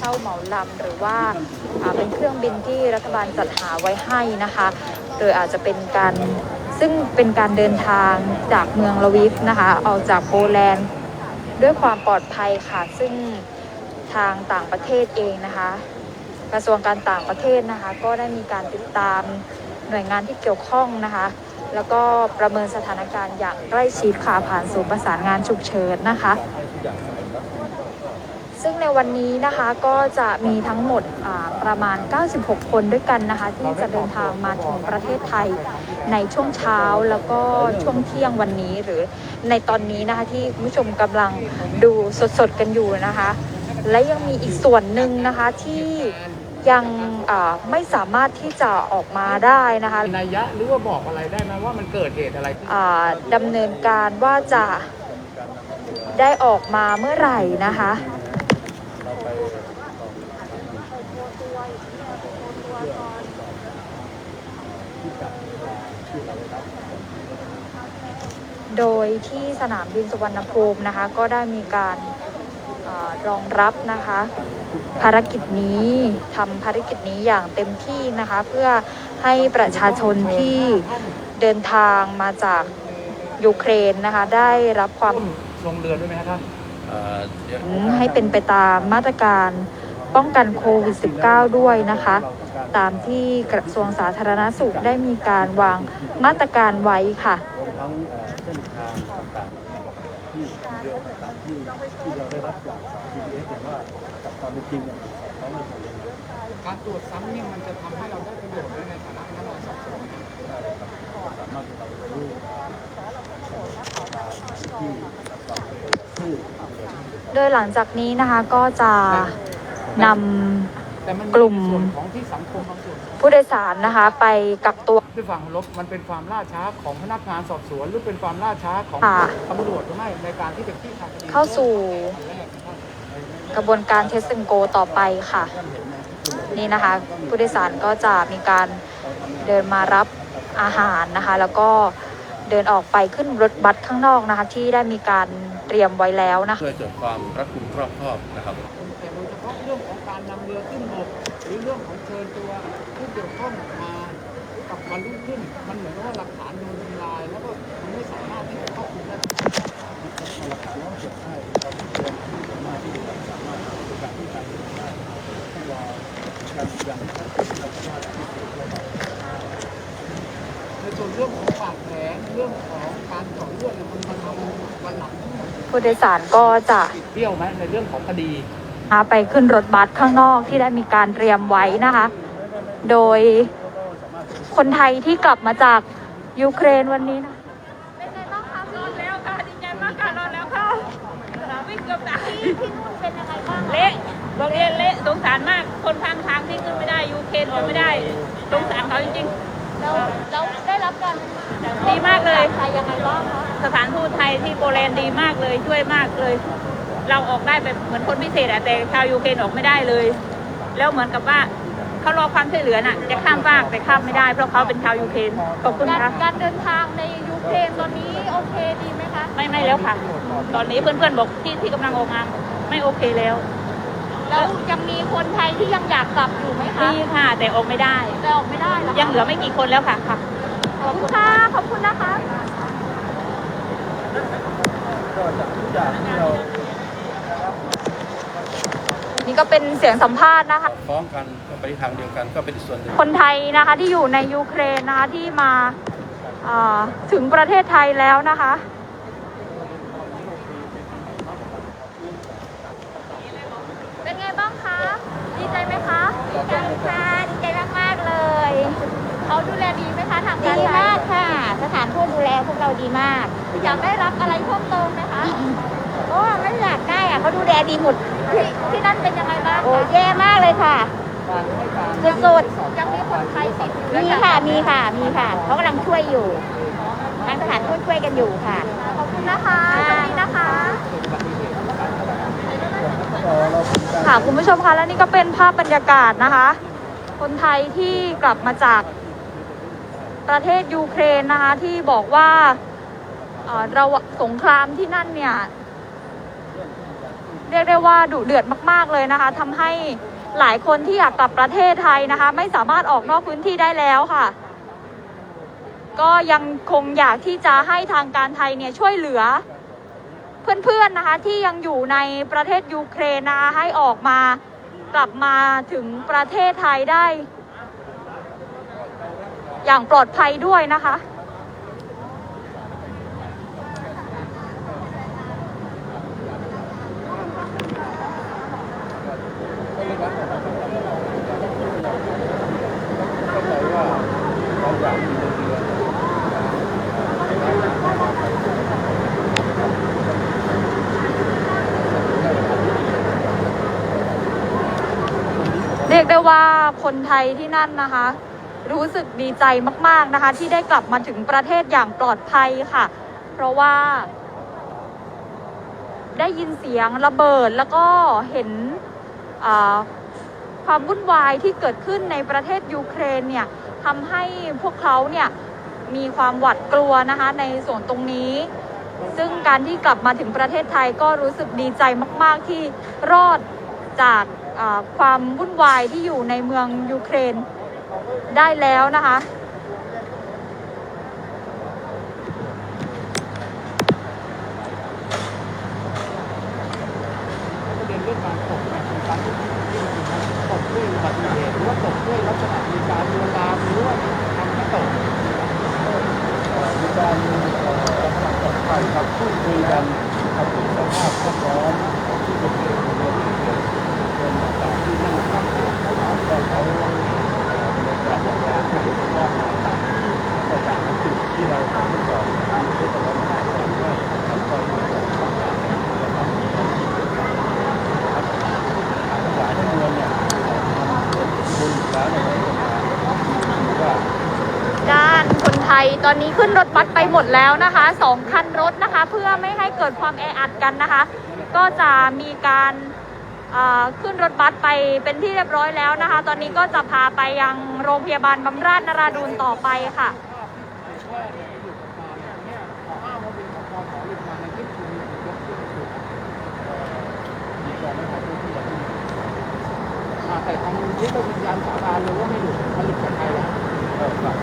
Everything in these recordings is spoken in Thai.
เช่าเหมาลำหรือว่าอ่าเป็นเครื่องบินที่รัฐบาลจัดหาไว้ให้นะคะโดยอาจจะเป็นการซึ่งเป็นการเดินทางจากเมืองลาวิฟนะคะออกจากโปแลนด์ด้วยความปลอดภัยค่ะซึ่งทางต่างประเทศเองนะคะกระทรวงการต่างประเทศนะคะ ก็ได้มีการติดตามหน่วยงานที่เกี่ยวข้องนะคะ แล้วก็ประเมินสถานการณ์อย่างใกล้ชิดค่ะผ่านศูนย์ประสานงานฉุกเฉินนะคะ ซึ่งในวันนี้นะคะก็จะมีทั้งหมดอ่าประมาณ 96 คนด้วยกันนะคะ ที่จะเดินทางมาถึงประเทศไทยในช่วงเช้าแล้วก็ช่วงเที่ยงวันนี้หรือในตอนนี้นะคะที่คุณผู้ชมกำลังดูสดๆกันอยู่นะคะ และยังมีอีกส่วนหนึ่งนะคะที่ยังอ่าไม่สามารถที่จะออกมาได้นะคะมีนัยยะหรือว่าบอกอะไรได้ไหมว่ามันเกิดเหตุอะไรขึ้นอ่าดำเนินการว่าจะได้ออกมาเมื่อไหร่นะคะ โดยที่สนามบินสุวรรณภูมินะคะ ก็ได้มีการเออรองรับนะคะ ภารกิจนี้ทำภารกิจนี้อย่างเต็มที่นะคะ เพื่อให้ประชาชนที่เดินทางมาจากยูเครนนะคะ ได้รับความลงเรือด้วยไหมครับท่านเอ่อเดี๋ยวให้เป็นไปตามมาตรการ ป้องกันโควิด -19 ด้วยนะคะ ตามที่กระทรวงสาธารณสุขได้มีการวางมาตรการไว้ค่ะการตรวจซ้ำนี่มันจะทำให้เราได้ประโยชน์ในฐานะพนักงานสอบสวนสามารถที่เราจะรู้ที่โดยหลังจากนี้นะคะก็จะ นำแต่มันกลุ่มส่วนของที่สังคมบางส่วนผู้โดยสารนะคะ ไปกักตัวด้วยความเคารพมันเป็นความล่าช้าของพนักงานสอบสวนหรือเป็นความล่าช้าของค่ะตำรวจหรือไม่ในการที่จะคลี่คลายคดีเข้าสู่กระบวนการเทส t งโกต่อไปค่ะ นี่นะคะ ผู้โดยสารก็จะมีการเดินมารับอาหารนะคะ แล้วก็เดินออกไปขึ้นรถบัสข้างนอกนะคะ ที่ได้มีการเตรียมไว้แล้วนะคะเพื่อเกิดความรัดกุมรอบคอบนะครับ การนำเรือขึ้นบกหรือเรื่องของเชิญตัวผู้เกี่ยวข้องมากับวันรุ่งขึ้น มันเหมือนกับว่าหลักฐานโดนทำลาย แล้วก็มันไม่สามารถที่จะเข้าคุมได้หลักฐานเราเก็บให้เราเตรียมที่สามารถที่จะสามารถในการที่จะได้ต้องรอการยืนยันเราสามารถที่จะในส่วนเรื่องของบาดแผลเรื่องของการเจาะเลือดเนี่ยมันมันทำวันหลังผู้โดยสารก็จะเบี้ยวไหมในเรื่องของคดี พาไปขึ้นรถบัสข้างนอกที่ได้มีการเตรียมไว้นะคะ โดยคนไทยที่กลับมาจากยูเครนวันนี้นะเป็นไงบ้างคะรอดแล้วค่ะดีใจมากค่ะรอดแล้วค่ะวิ่งเกือบตายที่นู่นเป็นยังไงบ้างเละโรงเรียนเละสงสารมากคนทางทางที่ขึ้นไม่ได้ยูเครนออกไม่ได้สงสารเขาจริงแล้วแล้วได้รับการๆดีมากเลยไทยยังไงบ้างคะสถานทูตไทยที่โปแลนด์ดีมากเลยช่วยมากเลย เราออกได้แบบเหมือนคนพิเศษอะแต่ชาวยูเครนออกไม่ได้เลย แล้วเหมือนกับว่าเขารอความช่วยเหลือน่ะ จะข้ามฟากแต่ข้ามไม่ได้เพราะเขาเป็นชาวยูเครนขอบคุณการค่ะการเดินทางในยูเครนตอนนี้โอเคดีไหมคะ ไม่ไม่แล้วค่ะ ตอนนี้เพื่อนๆบอกที่ที่กำลังออกงานไม่โอเคแล้วแล้วยังมีคนไทยที่ยังอยากกลับอยู่ไหมคะดีค่ะ แต่ออกไม่ได้แต่ออกไม่ได้เหรอคะยังเหลือไม่กี่คนแล้วค่ะค่ะขอบคุณค่ะขอบคุณนะคะ ก็จากทุกอย่างที่เรา นี่ก็เป็นเสียงสัมภาษณ์นะคะ ฟ้องกันก็ไปทางเดียวกันก็เป็นอีกส่วนหนึ่งคนไทยนะคะที่อยู่ในยูเครนนะคะที่มาเอ่อถึงประเทศไทยแล้วนะคะ เป็นไงบ้างคะ ดีใจไหมคะ ดีใจค่ะดีใจมากๆเลย เขาดูแลดีไหมคะทางการดีไทมายกค่ะ สถานทูตดูแลพวกเราดีมาก อยากได้รับอะไรเพิ่มเติมไหมคะ โอ้ไม่อยากได้อะเขาดูแลดีหมดที่ที่นั่นเป็นยังไงบ้างโอ้คะแย่มากเลยค่ะสุดยังมีคนไทยติดอยู่ๆด้วยมีกันค่ะมีค่ะมีค่ะเขากำลังช่วยอยู่ทางสถานทูตช่วยกันอยู่ค่ะขอบคุณนะคะสวัสดีนะคะค่ะคุณผู้ชมคะและนี่ก็เป็นภาพบรรยากาศนะคะ คนไทยที่กลับมาจากประเทศยูเครนนะคะที่บอกว่าเอ่อเราสงครามที่นั่นเนี่ย เรียกได้ว่าดุเดือดมาก ๆเลยนะคะทำให้หลายคนที่อยากกลับประเทศไทยนะคะ ไม่สามารถออกนอกพื้นที่ได้แล้วค่ะ ก็ยังคงอยากที่จะให้ทางการไทยเนี่ยช่วยเหลือ เพื่อนๆนะคะที่ยังอยู่ในประเทศยูเครนนะคะให้ออกมากลับมาถึงประเทศไทยได้ อย่างปลอดภัยด้วยนะคะ เข้าใจว่าเราอยากมีเรือ เรียกได้ว่า คนไทยที่นั่นนะคะ รู้สึกดีใจมาก ๆนะคะ ที่ได้กลับมาถึงประเทศอย่างปลอดภัยค่ะ เพราะว่า ได้ยินเสียงระเบิดแล้วก็เห็นความวุ่นวายที่เกิดขึ้นในประเทศยูเครนเนี่ยทำให้พวกเขาเนี่ยมีความหวาดกลัวนะคะ ในส่วนตรงนี้ ซึ่งการที่กลับมาถึงประเทศไทยก็รู้สึกดีใจมาก ๆ ที่รอดจาก ความวุ่นวายที่อยู่ในเมืองยูเครนได้แล้วนะคะเด็นเรื่องการตกเนี่ยเป็นการที่ที่มันตกด้วยอุบัติเหตุหรือว่าตกด้วยลักษณะมีการลวนลามหรือว่าทำให้ตก มีการเอ่อสมัครกับไทยครับพูดคุยกันครับถึงสภาพแวดล้อมที่เป็นเรื่องของเรือที่เกิดเป็นต่างที่นั่งข้างทางก็เขาเอ่อในการจัดการที่เป็นว่าต่างก็ต่างจุดที่เราทำก่อนที่จะต้องทำให้ทำก่อนนะครับทั้งหลายทั้งมวลเนี่ยทำบุญแล้วในวันสงกรานต์ว่า ด้านคนไทย ตอนนี้ขึ้นรถบัสไปหมดแล้วนะคะสองคันรถนะคะ เพื่อไม่ให้เกิดความแออัดกันนะคะ ก็จะมีการขึ้นรถบัสไปเป็นที่เรียบร้อยแล้วนะคะ ตอนนี้ก็จะพาไปยังโรงพยาบาลบำราศนราดูนต่อไปค่ะว่าเนี่ยหลุดมาเนี่ยขออ้างว่าเป็นของพอขอหลุดมาในที่คุณยกขึ้นถูกมีการไม่ขอพูดที่แบบนี้อ่าแต่ทางมูลที่ก็ยืนยันสาบานเลยว่าไม่หลุดมันหลุดจากใครแล้ว ก็กลับ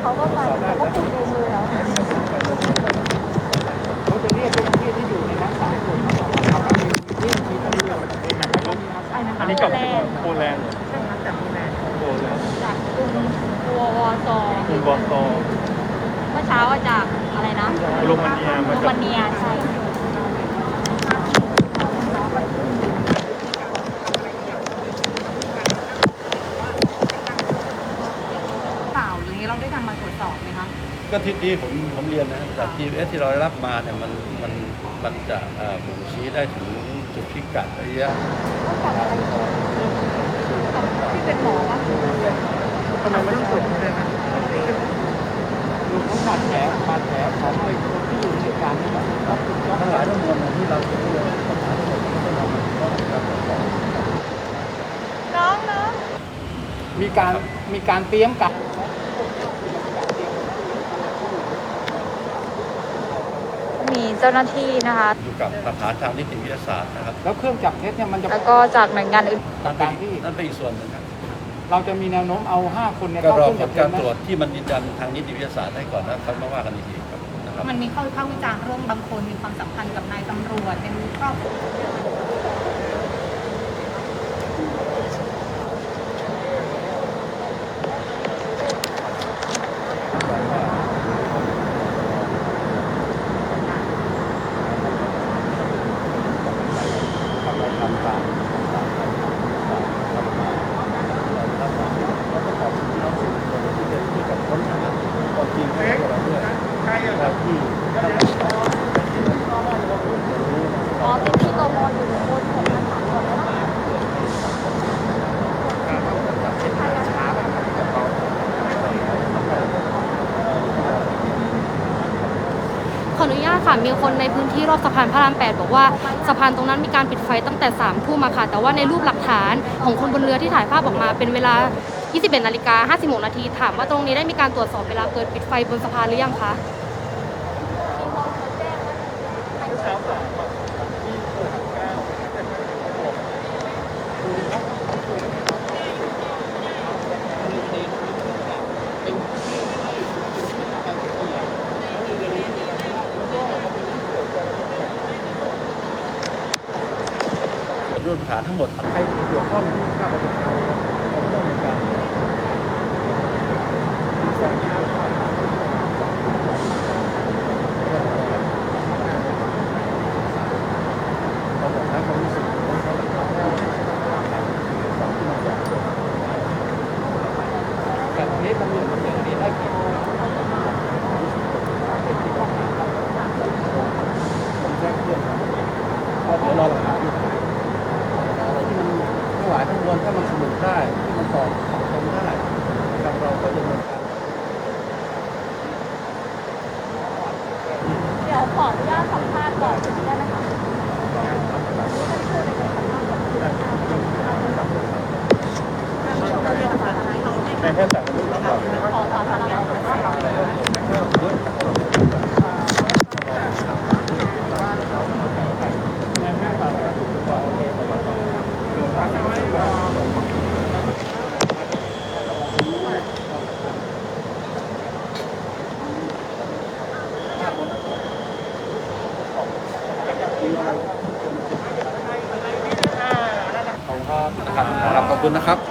เขาก็ไปเขาก็คุยเองเลยแล้ว เขาจะเรียกเจ้าหน้าที่ที่อยู่ในนั้นสามคนมาสอบปากคำที่มีคดีกับแล้วก็มีอาสา อันนี้กับโป แลนด์ ใช่ครับแต่มีแรง โบแลนด์ จากกรุงตัววอซอ คุณบอสโต เมื่อเช้าก็จากอะไรนะ โร มาเนียโรมาจากมาเนียใช่เปล่าหรืออย่างนี้เราได้นำมาตรวจสอบไหมคะก็ที่ที่ผมผมเรียนนะจาก GPS ที่เราได้รับมาเนี่ยมันมันมันจะเอ่อบ่งชี้ได้ถึงจุดพิกัดระยะ ที่เป็นหมอปะ ทำไมไม่ต้องตรวจเลยนะดูเขาบาดแผลบาดแผลของไอ้คนที่อยู่ในเหตุการณ์นี่แบบรับผิดชอบ ทั้งหลายทั้งมวลเนี่ยที่เราเรียนปัญหาทั้งหมดที่เราต้องการตรวจสอบ น้องเนาะ มี การมีการเตรียมกันมีเจ้าหน้าที่นะคะ อยู่กับหลักฐานทางนิติวิทยาศาสตร์นะครับแล้วเครื่องจับเท็จเนี่ยมันจะแล้วก็จากหน่วยงานอื่นนั่นเป็นนั่นเป็นอีกส่วนหนึ่งครับเราจะมีแนวโน้มเอา 5 คนเนี่ยก็เข้ารอเครื่องผจับลเท็จไหมการตรวจที่มันยืนยันทางนิติวิทยาศาสตร์ให้ก่อนแล้วครับมาว่ากันอีกทีครับนะครับมันมีข้อวิพากษ์วิจารณ์เรื่องบางคนมีความสัมพันธ์กับนายตำรวจเป็นครอบครัว มีคนในพื้นที่รอบสะพานพระราม8บอกว่าสะพานตรงนั้นมีการปิดไฟตั้งแต่3ามทุ่มมาค่ะ แต่ว่าในรูปหลักฐานของคนบนเรือที่ถ่ายภาพออกมาเป็นเวลา 21นาฬิกา56นาทีถามว่าตรงนี้ได้มีการตรวจสอบเวลาเกิดปิดไฟบนสะพานหรือยังคะ วนฐานทั้งหมดให้เกี่ยวข้องกาบ คุณนะครับ